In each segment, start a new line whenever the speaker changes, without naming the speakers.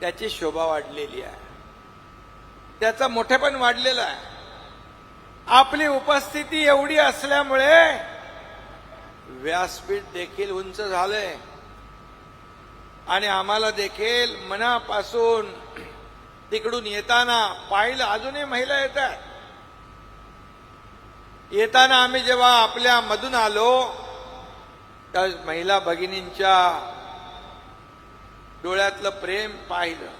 त्याची शोभा वाढलेली आहे. त्याचा मोठेपण वाढलेलं आहे. आपली उपस्थिती एवढी असल्यामुळे व्यासपीठ देखील उंच झालंय. आणि आम्हाला देखील मनापासून तिकडून येताना पाहिलं अजूनही महिला येतात येताना आम्ही जेव्हा आपल्या मधून आलो त्या महिला भगिनींच्या डोळ्यातलं प्रेम पाहिलं.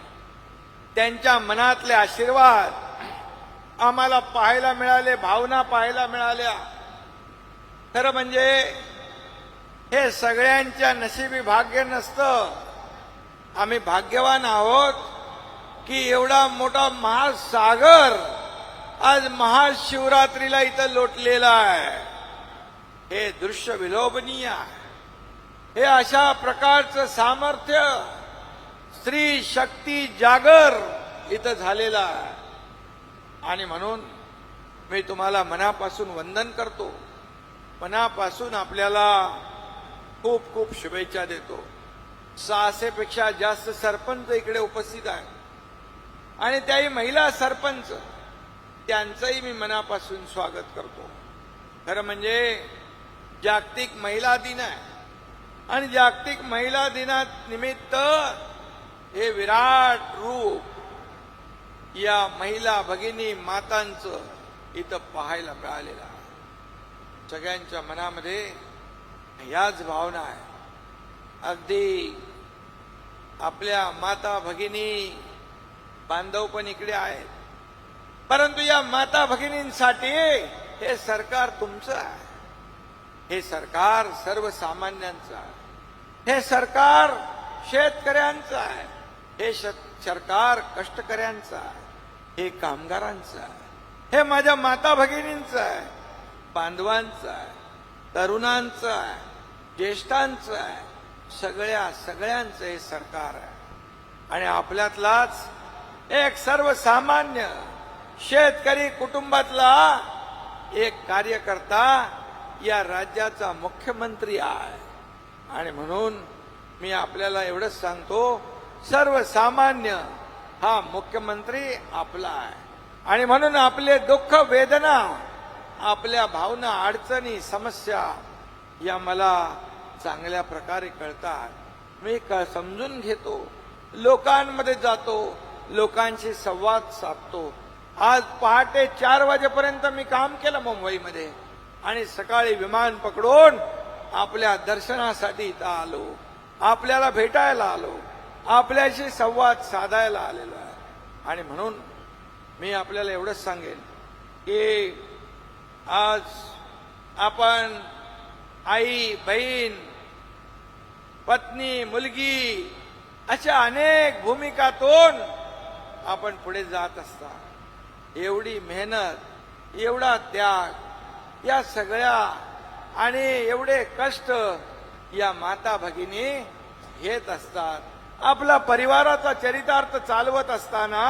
त्यांच्या मनातले आशीर्वाद आम्हाला पाहायला मिळाले भावना पाहायला मिळाल्या. खरं म्हणजे हे सगळ्यांच्या नशिबी भाग्य नसतं. आम्ही भाग्यवान आहोत की एवढा मोठा महासागर आज महाशिवरात्रीला इथं लोटलेला आहे. हे दृश्य विलोभनीय आहे. हे अशा प्रकारचं सामर्थ्य स्त्री शक्ती जागर इथं झालेला आहे. आणि म्हणून मी तुम्हाला मनापासून वंदन करतो. मनापासून आपल्याला खूप खूप शुभेच्छा देतो. सहाशेपेक्षा जास्त सरपंच इकडे उपस्थित आहेत आणि त्याही महिला सरपंच त्यांचंही मी मनापासून स्वागत करतो. खरं म्हणजे जागतिक महिला दिन आहे. आणि जागतिक महिला दिनानिमित्त हे विराट रूप या महिला भगिनी मातांचं इथं पाहायला मिळालेलं आहे. सगळ्यांच्या मनामध्ये याच भावना आहे. अगदी आपल्या माता भगिनी बांधव पण इकडे आहेत. परंतु या माता भगिनींसाठी हे सरकार तुमचं आहे. हे सरकार सर्वसामान्यांचं आहे. हे सरकार शेतकऱ्यांचं आहे. हे सरकार कष्टकऱ्यांचं आहे हे कामगारांचं आहे हे माझ्या माता भगिनींचं आहे बांधवांचं आहे तरुणांचं आहे ज्येष्ठांचं आहे सगळ्या सगळ्यांचं हे सरकार आहे. आणि आपल्यातलाच एक सर्वसामान्य शेतकरी कुटुंबातला एक कार्यकर्ता या राज्याचा मुख्यमंत्री आहे. आणि म्हणून मी आपल्याला एवढंच सांगतो सर्वसामान्य हा मुख्यमंत्री आपला आहे. आणि म्हणून आपले दुःख वेदना आपल्या भावना अडचणी समस्या या मला चांगल्या प्रकारे कळतात. मी क समजून घेतो. लोकांमध्ये जातो. लोकांशी संवाद साधतो. आज पहाटे चार वाजेपर्यंत मी काम केलं मुंबईमध्ये. आणि सकाळी विमान पकडून आपल्या दर्शनासाठी इथं आलो. आपल्याला भेटायला आलो. आपल्याशी संवाद साधायला आलेलो आहे. आणि म्हणून मी आपल्याला एवढंच सांगेन की आज आपण आई बहीण पत्नी मुलगी अशा अनेक भूमिकातून आपण पुढे जात असता एवढी मेहनत एवढा त्याग या सगळ्या आणि एवढे कष्ट या माता भगिनी घेत असतात. आपला परिवाराचा चरितार्थ चालवत असताना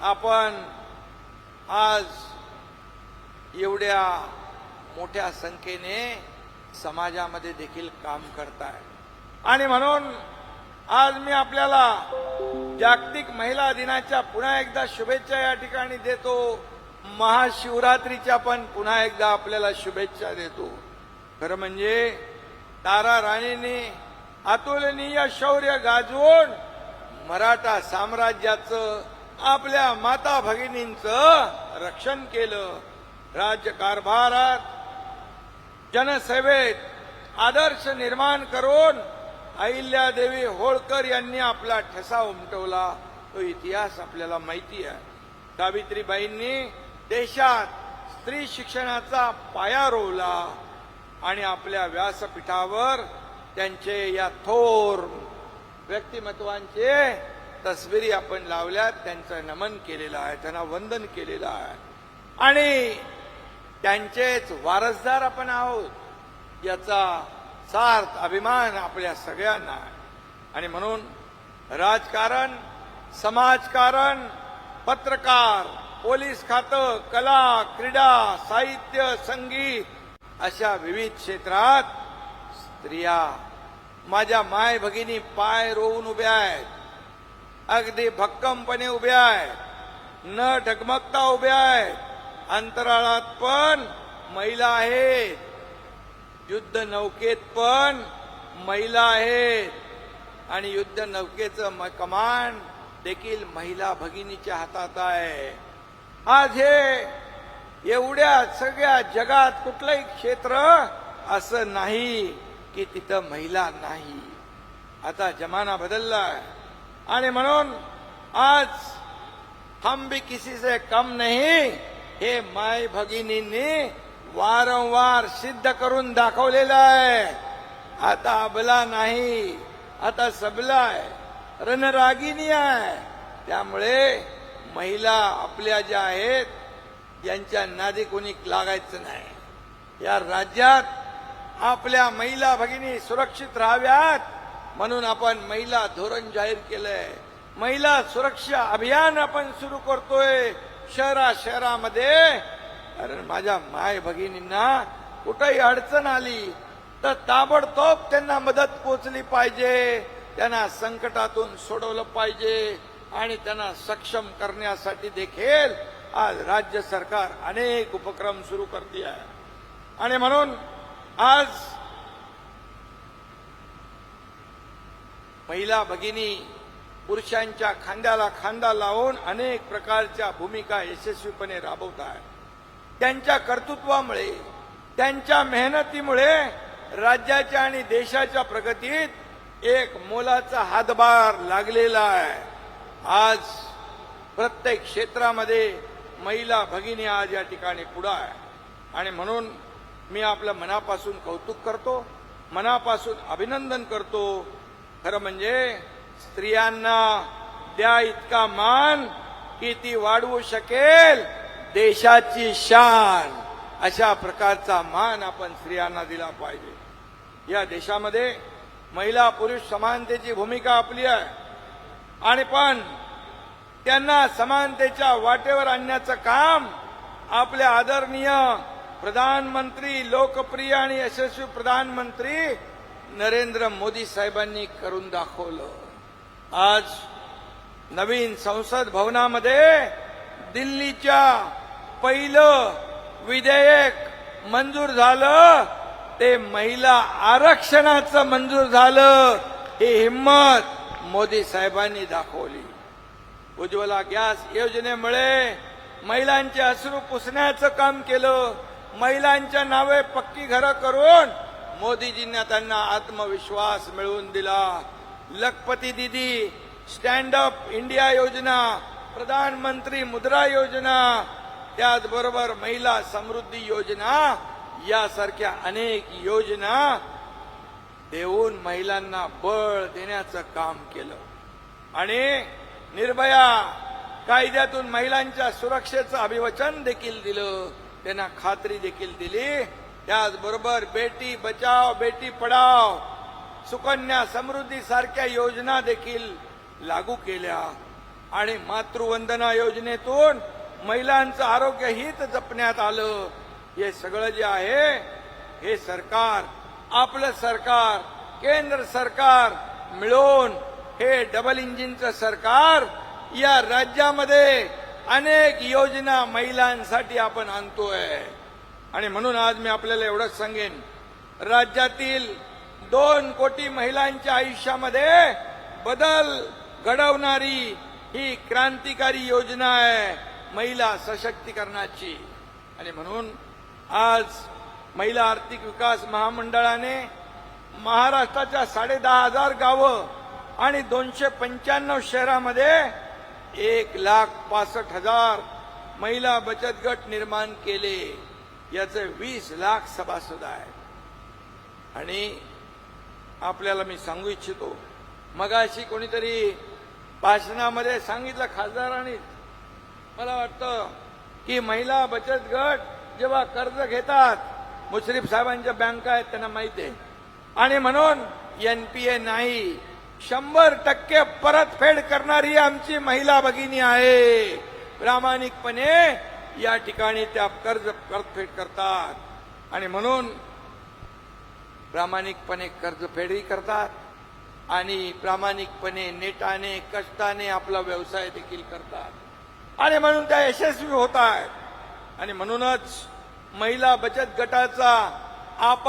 आपण आज एवढ्या मोठ्या संख्येने समाजामध्ये देखील काम करताय. आणि म्हणून आज मी आपल्याला जागतिक महिला दिनाच्या पुन्हा एकदा शुभेच्छा या ठिकाणी देतो. महाशिवरात्रीच्या पण पुन्हा एकदा आपल्याला शुभेच्छा देतो. खरं म्हणजे तारा राणीने अतुलनीय शौर्य गाजवून मराठा साम्राज्याचं आपल्या माता भगिनींचं रक्षण केलं. राज्यकारभारात जनसेवेत आदर्श निर्माण करून अहिल्यादेवी होळकर यांनी आपला ठसा उमटवला. तो इतिहास आपल्याला माहिती आहे. सावित्रीबाईंनी देशात स्त्री शिक्षणाचा पाया रोवला आणि आपल्या व्यासपीठावर त्यांचे या थोर व्यक्तिमत्वांचे तस्विरी आपण लावल्यात त्यांचं नमन केलेलं आहे त्यांना वंदन केलेलं आहे. आणि त्यांचेच वारसदार आपण आहोत याचा सार्थ अभिमान आपल्या सगळ्यांना आहे. आणि म्हणून राजकारण समाजकारण पत्रकार पोलीस खातं कला क्रीडा साहित्य संगीत अशा विविध क्षेत्रात स्त्रिया माझ्या माय भगिनी पाय रोवून उभ्या आहेत. अगदी भक्कमपणे उभ्या आहेत. न ढगमगता उभ्या आहेत. अंतराळात पण महिला आहेत. युद्ध नौकेत पण महिला आहेत. आणि युद्ध नौकेचं म- कमान देखील महिला भगिनीच्या हातात आहे. आज हे एवढ्या सगळ्या जगात कुठलंही क्षेत्र असं नाही. की तिथं महिला नाही. आता जमाना बदलला आणि म्हणून आज हम भी किसी से कम नाही. हे माय भगिनींनी वारंवार सिद्ध करून दाखवलेलं आहे. आता अबला नाही. आता सबला आहे. रणरागिनी आहे. त्यामुळे महिला आपल्या ज्या आहेत यांच्या नादी कोणी लागायचं नाही. या राज्यात आपल्या महिला भगिनी सुरक्षित राहाव्यात म्हणून आपण महिला धोरण जाहीर केलंय. महिला सुरक्षा अभियान आपण सुरू करतोय शहरा शहरामध्ये कारण माझ्या माय भगिनींना कुठंही अडचण आली तर ताबडतोब त्यांना मदत पोचली पाहिजे. त्यांना संकटातून सोडवलं पाहिजे आणि त्यांना सक्षम करण्यासाठी देखील आज राज्य सरकार अनेक उपक्रम सुरू करते आहे. आणि म्हणून आज महिला भगिनी पुरुषांच्या खांद्याला खांदा लावून अनेक प्रकारच्या भूमिका यशस्वीपणे राबवत आहेत त्यांच्या कर्तृत्वामुळे त्यांच्या मेहनतीमुळे राज्याच्या आणि देशाच्या प्रगतीत एक मोलाचा हातभार लागलेला आहे. आज प्रत्येक क्षेत्रामध्ये महिला भगिनी आज या ठिकाणी पुढं आहे. आणि म्हणून मी आपलं मनापासून कौतुक करतो मनापासून अभिनंदन करतो. खरं म्हणजे स्त्रियांना द्या इतका मान की ती वाढवू शकेल. देशाची शान. अशा प्रकारचा मान आपण स्त्रियांना दिला पाहिजे. या देशामध्ये महिला पुरुष समानतेची भूमिका आपली आहे. आणि पण त्यांना समानतेच्या वाटेवर आणण्याचं काम आपले आदरणीय प्रधानमंत्री लोकप्रिय आणि यशस्वी प्रधानमंत्री नरेंद्र मोदी साहेबांनी करून दाखवलं. आज नवीन संसद भवनामध्ये दिल्लीच्या पहिलं विधेयक मंजूर झालं. ते महिला आरक्षणाचं मंजूर झालं. ही हिंमत मोदी साहेबांनी दाखवली. उज्ज्वला गॅस योजनेमुळे महिलांचे अश्रू पुसण्याचं काम केलं. महिलांच्या नावे पक्की घरं करून मोदीजींना त्यांना आत्मविश्वास मिळवून दिला. लखपती दिदी स्टँड अप इंडिया योजना प्रधानमंत्री मुद्रा योजना त्याचबरोबर महिला समृद्धी योजना यासारख्या अनेक योजना देऊन महिलांना बळ देण्याचं काम केलं. आणि निर्भया कायद्यातून महिलांच्या सुरक्षेचं अभिवचन देखील दिलं. त्यांना खात्री देखील दिली. त्याचबरोबर बेटी बचाव बेटी पढाव सुकन्या समृद्धी सारख्या योजना देखील लागू केल्या. आणि मातृवंदना योजनेतून महिलांचं आरोग्य हित जपण्यात आलं. हे सगळं जे आहे हे सरकार आपलं सरकार केंद्र सरकार मिळून हे डबल इंजिनचं सरकार या राज्यामध्ये अनेक योजना महिलांसाठी आपण आणतोय. आणि म्हणून आज मी आपल्याला एवढंच सांगेन राज्यातील दोन कोटी महिलांच्या आयुष्यामध्ये बदल घडवणारी ही क्रांतिकारी योजना आहे महिला सशक्तीकरणाची. आणि म्हणून आज महिला आर्थिक विकास महामंडळाने महाराष्ट्राच्या साडेदहा हजार गावं आणि दोनशे पंच्याण्णव शहरामध्ये एक लाख पासष्ट हजार महिला बचत गट निर्माण केले. याचे वीस लाख सभासद आहेत. आणि आपल्याला मी सांगू इच्छितो मगाशी कोणीतरी भाषणामध्ये सांगितलं खासदारांनी. मला वाटतं की महिला बचत गट जेव्हा कर्ज घेतात मुश्रीफ साहेबांच्या बँका आहेत त्यांना माहिती आहे. आणि म्हणून एनपीए नाही शंभर टक्के परतफेड करणारी आमची महिला भगिनी आहे. प्रामाणिकपणे या ठिकाणी त्या कर्ज परतफेड करतात. आणि म्हणून प्रामाणिकपणे कर्जफेडही करतात आणि प्रामाणिकपणे नेटाने कष्टाने आपला व्यवसाय देखील करतात. आणि म्हणून त्या यशस्वी होत आहेत आणि म्हणूनच महिला बचत गटाचा आपण